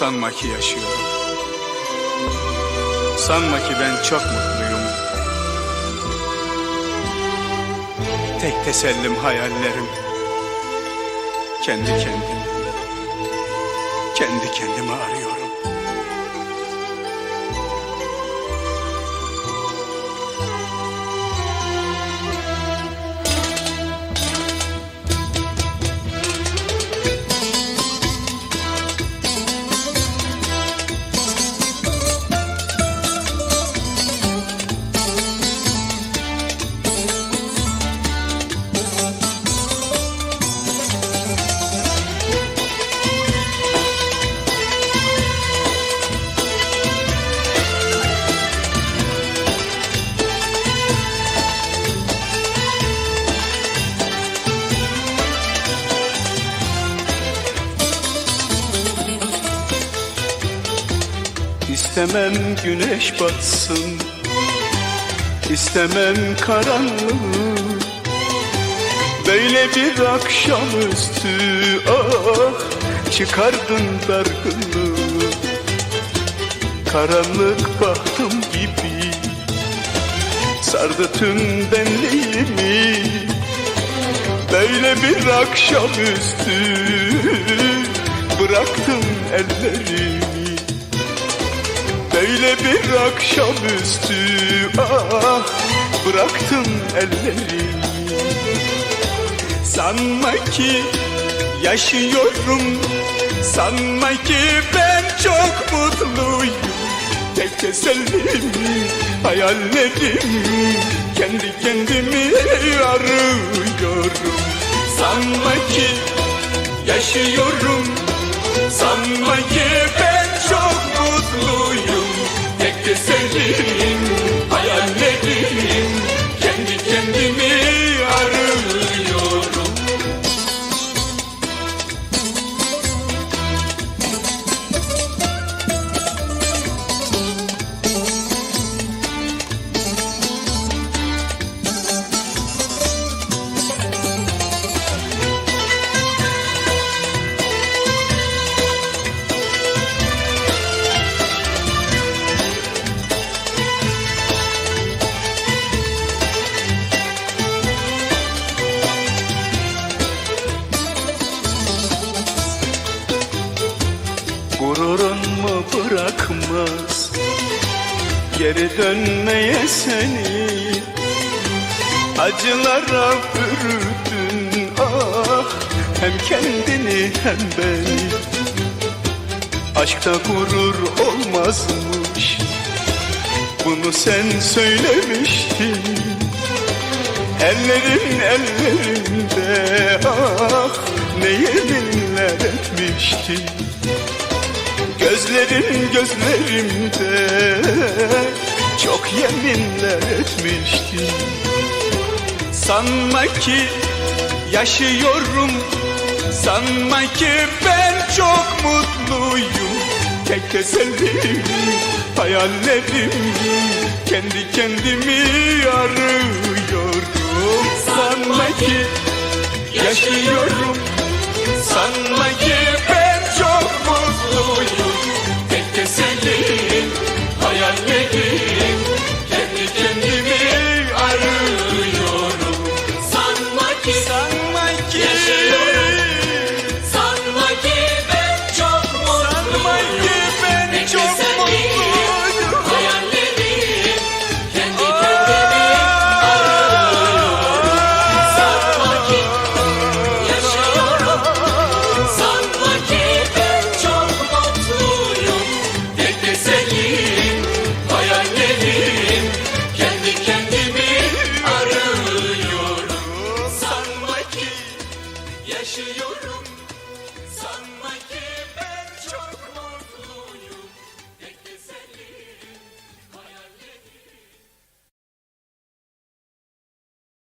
Sanma ki yaşıyorum. Sanma ki ben çok mutluyum. Tek tesellim hayallerim. Kendi kendimi, kendi kendimi arıyorum. İstemem güneş batsın. İstemem karanlığı Böyle bir akşamüstü ah Çıkardın dargınlığı. Karanlık bahtım gibi Sardı tüm benliğimi. Böyle bir akşamüstü Bıraktım ellerimi Bir akşamüstü. Ah Bıraktım ellerimi Sanma ki yaşıyorum. Sanma ki ben çok mutluyum. Tek tesellim hayallerim. Kendi kendimi arıyorum. Sanma ki yaşıyorum. Sanma ki bırakmaz. Geri dönmeye seni Acılara bürüdün. Ah Hem kendini hem beni. Aşkta gurur olmazmış. Bunu sen söylemiştin. Ellerin ellerinde. Ah Ne yeminler etmiştin Gözlerin gözlerimde. Çok yeminler etmiştin Sanma ki yaşıyorum Sanma ki ben çok mutluyum. Tek tesellim hayallerim Kendi kendimi arıyorum Sanma ki yaşıyorum Sanma ki Sanma